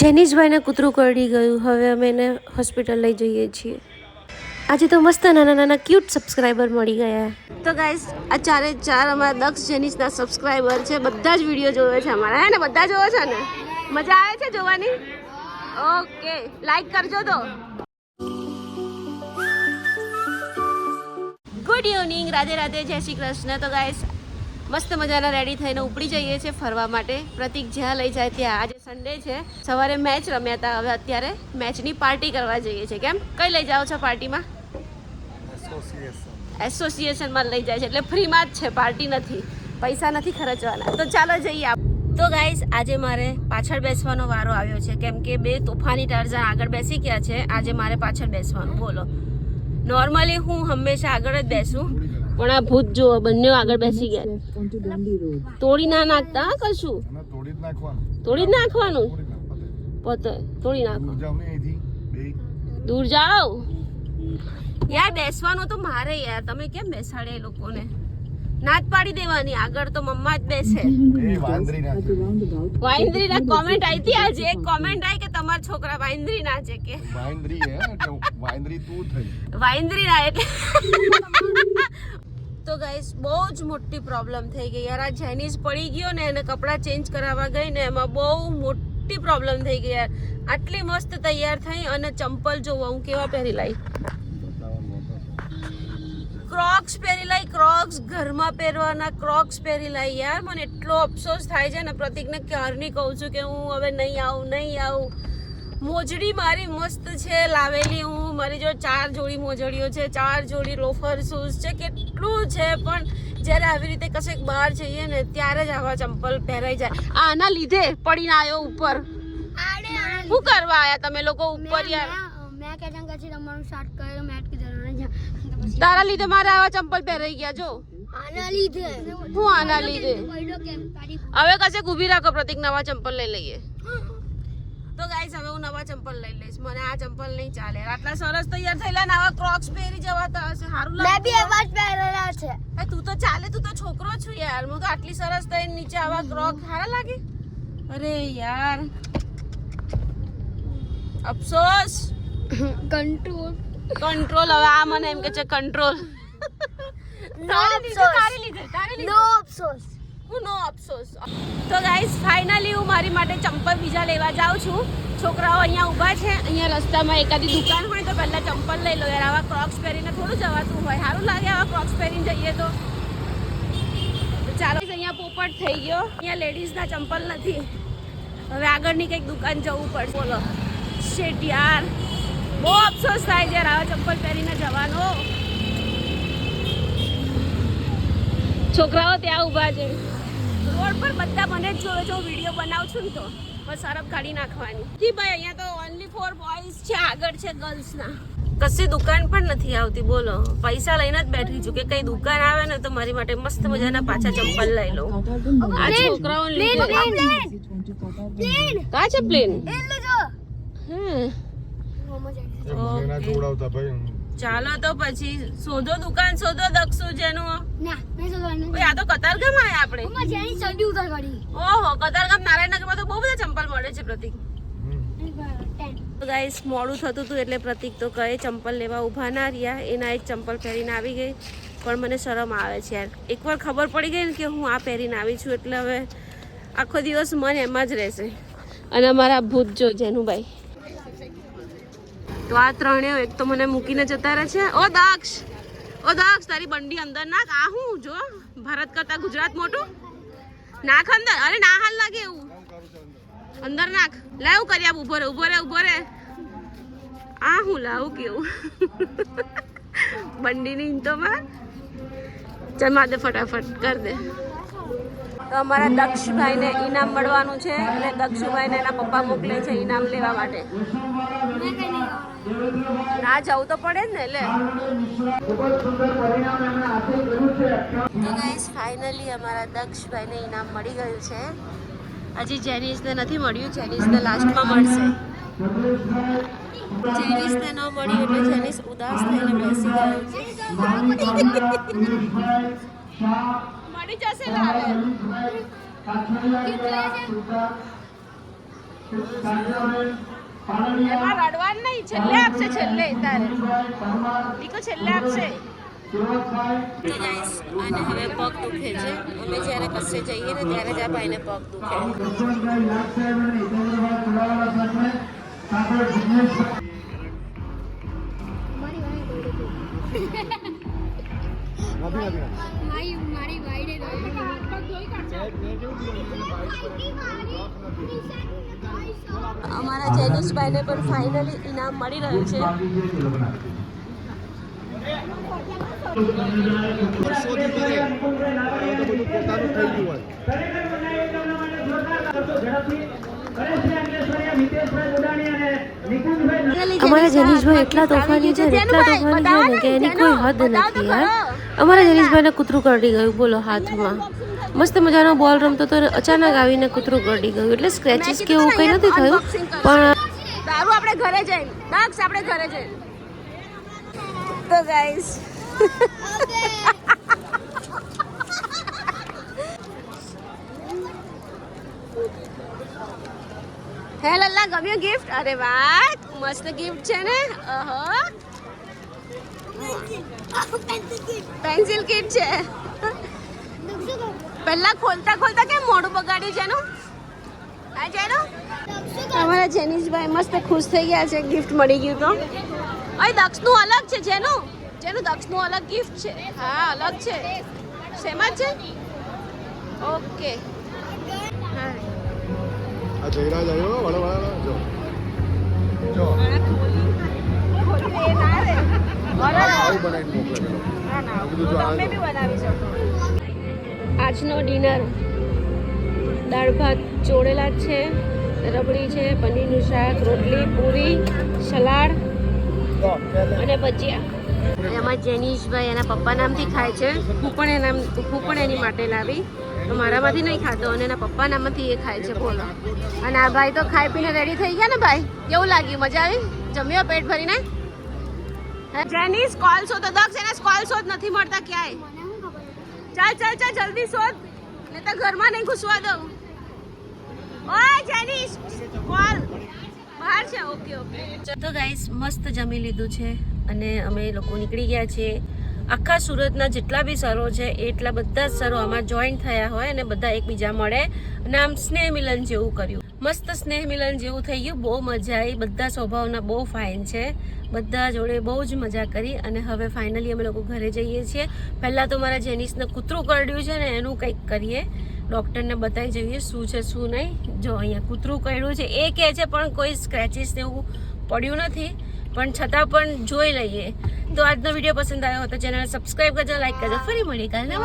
જેનીશભાઈને કૂતરું કરડી ગયું. હવે અમે એને હોસ્પિટલ લઈ જઈએ છીએ. આજે તો મસ્ત નાના નાના ક્યુટ સબસ્ક્રાઈબર મળી ગયા. તો ગાઈસ આ ચારે ચાર અમારા દક્ષ, જેનીશના સબસ્ક્રાઈબર છે. બધા જ વીડિયો જોવે છે અમારા. હે ને? બધા જોવે છે ને? મજા આવે છે જોવાની? ઓકે લાઈક કરજો તો. Good evening Radhe Radhe. જય શ્રી કૃષ્ણ. તો ગાઈસ મસ્ત મજાના રેડી થઈને ઉપડી જઈએ છીએ ફરવા માટે. પ્રતિક જ્યાં લઈ જાય ત્યાં. આજે સન્ડે છે. સવારે મેચ રમ્યા હતા. હવે અત્યારે મેચની પાર્ટી કરવા જઈએ છીએ. કેમ? કઈ લઈ જાઓ છો પાર્ટીમાં એસોસિએશનમાં લઈ જાય છે. એટલે ફ્રીમાં જ છે. પાર્ટી નથી. પૈસા નથી ખર્ચવાના. તો ચાલો જઈએ આપ તો ગાઈસ આજે મારે પાછળ બેસવાનો વારો આવ્યો છે. કેમ કે બે તોફાની ટારઝાન આગળ બેસી ગયા છે. આજે મારે પાછળ બેસવાનું. બોલો. નોર્મલી હું હંમેશા આગળ જ બેસું. પણ આ ભૂત જુઓ બંને આગળ બેસી ગયા તોડી ના નાખતા હા કશું? તોડી જ નાખવાનું. તોડી જ નાખવાનું. પતંગ પોતે તોડી નાખો. દૂર જાઓ યાર બેસવાનું તો મારે યાર. તમે કેમ બેસાડે એ લોકોને? નાત પાડી દેવાની. આગળ તો મમ્મા જ બેસે. એ વાઇન્દ્રી ના કોમેન્ટ આવી હતી આજે. એક કોમેન્ટ આવી કે તમારા છોકરા વાઇન્દ્રી ના છે કે? વાઇન્દ્રી હે એટલે તું થઈ. વાઇન્દ્રી ના એટલે. તો ગાઈસ બહુ જ મોટી પ્રોબ્લેમ થઈ ગઈ. યાર, આ ચાઇનીઝ પડી ગયો ને, એને કપડાં ચેન્જ કરાવવા ગઈ ને, એમાં બહુ મોટી પ્રોબ્લેમ થઈ ગઈ યાર. આટલી મસ્ત તૈયાર થઈ અને ચંપલ જોવો, હું કેવા પહેરી લાવી ક્રોક્સ પહેરી લાવી ક્રોક્સ ઘરમાં પહેરવાના ક્રોક્સ પહેરી લાઈ. યાર, મને એટલો અફસોસ થાય છે ને, પ્રતિકને ક્યારની કહું છું કે હું હવે નહીં આવું નહીં આવું. મોજડી મારી મસ્ત છે લાવેલી હું. મારી જો ચાર જોડી મોજડીઓ છે ચાર જોડી લોફર શૂઝ છે કેટલું છે પણ જ્યારે આવી રીતે કશેક બહાર જઈએ ને ત્યારે જ આવા ચંપલ પહેરાઈ જાય. આના લીધે પડીને આવ્યો ઉપર. શું કરવા આયા તમે લોકો ઉપર યાર? તારા લીધે મારે આવા ચંપલ પહેરાઈ ગયા જો. આના લીધે? હું આના લીધે હવે કશે ઊભી રાખો પ્રતિક નવા ચંપલ લઈ લઈએ. તો ગાઈસ હવે હું નવા ચંપલ લઈ લઈશ. મને આ ચંપલ નહીં ચાલે. આટલા સરસ તૈયાર થયેલા ને આવા ક્રોક્સ પહેરી જવાતા હશે. સારું મેં બી એવા જ પહેરેલા છે. હે તું તો ચાલે તું તો છોકરો છું યાર. હું તો આટલી સરસ થઈને નીચે આવા ક્રોક સારા લાગે? અરે યાર. અફસોસ. કંટ્રોલ કંટ્રોલ હવે આ મને એમ કે છે કંટ્રોલ લીધે તારી લીધે નો અફસોસ. નો અફસોસ. તો ગાઈઝ ફાઇનલી હું મારી માટે ચંપલ બીજા લેવા જાઉં છું. છોકરાઓ અહીંયા ઊભા છે. અહીંયા રસ્તામાં એકાદી દુકાન હોય તો પહેલાં ચંપલ લઈ લો યાર. આવા ક્રોક્સ પહેરીને થોડું જવાતું હોય. સારું લાગે આવા ક્રોક્સ પહેરીને જઈએ તો. ચાલો અહીંયા પોપટ થઈ ગયો. અહીંયા લેડીઝના ચંપલ નથી. હવે આગળની કંઈક દુકાન જવું પડશે. બોલો. શેટ યાર. બહુ અફસોસ થાય છે યાર આવા ચંપલ પહેરીને જવાનો. છોકરાઓ ત્યાં ઊભા છે. રોડ પર બધા મને જ જોવે જો વીડિયો બનાવું છું ને તો. બસ સરફ કાઢી નાખવાની. કી ભાઈ અહીંયા તો ઓનલી ફોર બોયઝ છે આગળ છે ગર્લ્સના કશી દુકાન પણ નથી આવતી બોલો. પૈસા લઈને જ બેઠી છું કે કઈ દુકાન આવે ને તો મારી માટે મસ્ત મજાના પાછા ચંપલ લઈ લઉં. આ છોકરાઓ લીધે. પ્લેન કા છે પ્લેન હમ જોડાવતા ભાઈ. ચાલો તો પછી શોધો દુકાન શોધો દક્ષુ જેનું. ના આ તો કતારગામ આયા આપણે. મમ્મા જેની સડી ઉતાર કરી ઓહો કતારગામ નારાયણનગરમાં તો બહુ બધા ચંપલ મળે છે પ્રતિક. ગાઈસ મોડું થતું હતું એટલે પ્રતિક તો કહે ચંપલ લેવા ઊભા ના રહ્યા. એના એક ચંપલ પહેરીને આવી ગઈ. પણ મને શરમ આવે છે યાર. એકવાર ખબર પડી ગઈ ને કે હું આ પહેરીને આવી છું એટલે હવે આખો દિવસ મન એમાં જ રહેશે. અને અમારા ભૂત જો જેનુભાઈ. તો આ ત્રણેય એક તો મને મૂકીને જતા રહે છે. ઓ દક્ષ! ઓ દક્ષ, તારી બંડી અંદર નાખ. આ હું? જો, ભારત કરતા ગુજરાત મોટું? નાખ અંદર. અરે, ના હાલ લાગે એવું. અંદર નાખ. લાવ કરી આપ. ઊભો રે ઊભો રે ઊભો રે. આ હું લાવું કેવું બંડીની ઇંતોમાં ચાલ, માર દે ફટાફટ, કર દે. તો અમારા દક્ષભાઈને ઇનામ મળવાનું છે એટલે દક્ષભાઈને એના પપ્પા મોકલે છે ઇનામ લેવા માટે. ના જવું તો પડે ને એટલે. તો ગાઈસ ફાઇનલી અમારા દક્ષભાઈને ઇનામ મળી ગયું છે. હજી જેનિસને નથી મળ્યું જેનિસને લાસ્ટમાં મળશે. જેનીસને ન મળ્યું એટલે જેનિસ ઉદાસ થઈને બેસી ગયો. છે મળી જશે ને હવે એમાં રડવાનું નહીં છેલ્લે આપશે છેલ્લે તારે. દીકો છેલ્લે આપશે. અને હવે પગ દુખે છે. અમે જ્યારે કશે જઈએ ને ત્યારે જ આ ભાઈને પગ દુખે. મારી મારી વાઈડે અમારા જેનિશભાઈને પણ ફાઇનલી ઇનામ મળી રહ્યું છે. અમારા જનીશભાઈ એટલા તોફાની છે એટલા તોફાની છે ને કે એની કોઈ હદ નથી યાર અમારા જનીશભાઈને કૂતરું કરડી ગયું. બોલો હાથમાં. મસ્ત મજાનો બોલ રમતો તો અચાનક આવીને કૂતરું કરડી ગયું. એટલે સ્ક્રેચીસ કે એવું કંઈ નથી થયું, પણ દારૂ આપણે ઘરે જઈને દક્ષ આપણે ઘરે જઈને. તો ગાઈસ હે લલ્લા, ગમ્યું ગિફ્ટ અરે વાહ, મસ્ત ગિફ્ટ છે ને. અહો. પેન્સિલ કિટ છે. પહેલા ખોલતા ખોલતા કેમ મોઢું બગાડ્યું છે એનું આ છે એનું અમારા જેનિશભાઈ મસ્ત ખુશ થઈ ગયા છે ગિફ્ટ મળી ગયું તો. અહીં દક્ષનું અલગ છે જેનું? જેનું દક્ષનું અલગ ગિફ્ટ છે? હા અલગ છે. શેમાં છે? ઓકે. હા. આ જયરાજ આવ્યો? વડા વડા જો. જો. ખોલી. ખોલી. એ ના રે. આવું બનાવીને આજનો ડિનર. દાળ ભાત ચોળેલા છે રબડી છે પનીરનું શાક રોટલી પૂરી સલાડ અને ભજીયા. એમાં જેનીશભાઈ એના પપ્પા નામથી ખાય છે. હું પણ એના હું પણ એની માટે લાવી. મારામાંથી નહીં ખાતો અને એના પપ્પા નામથી એ ખાય છે બોલો. અને આ ભાઈ તો ખાઈ પીને રેડી થઈ ગયા ને ભાઈ? કેવું લાગ્યું? મજા આવી? જમ્યો પેટ ભરીને? જેનીસ કોલ શોધો દક્ષ એને સ્કોલ શોધ નથી મળતા ક્યાંય. ચાલ ચાલ ચાલ જલ્દી શોધ. ને તો ઘરમાં નહીં ઘૂસવા દઉં. ઓય જેની સ્કોલ બહાર છે ઓકે ઓકે. તો ગાઈસ મસ્ત જમી લીધું છે અને અમે લોકો નીકળી ગયા છીએ. આખા સુરતના જેટલા બી સરો છે એટલા બધા જ સરો આમાં જોઈન્ટ થયા હોય અને બધા એકબીજા મળે અને આમ સ્નેહ મિલન જેવું કર્યું. મસ્ત સ્નેહ મિલન જેવું થઈ ગયું. બહુ મજા આવી. બધા સ્વભાવના બહુ ફાઇન છે. બધા જોડે બહુ જ મજા કરી અને હવે ફાઇનલી અમે લોકો ઘરે જઈએ છીએ. પહેલાં તો મારા જેનિસને કૂતરું કરડ્યું છે ને એનું કંઈક કરીએ. ડૉક્ટરને બતાવી જઈએ શું છે, શું નહીં. જો અહીંયા કૂતરું કરડ્યું છે. એ કહે છે, પણ કોઈ સ્ક્રેચીસ એવું પડ્યું નથી. પણ છતાં પણ જોઈ લઈએ. તો આજનો વીડિયો પસંદ આવ્યો હતો ચેનલ સબસ્ક્રાઈબ કરજો લાઈક કરજો. ફરી મળી કાલે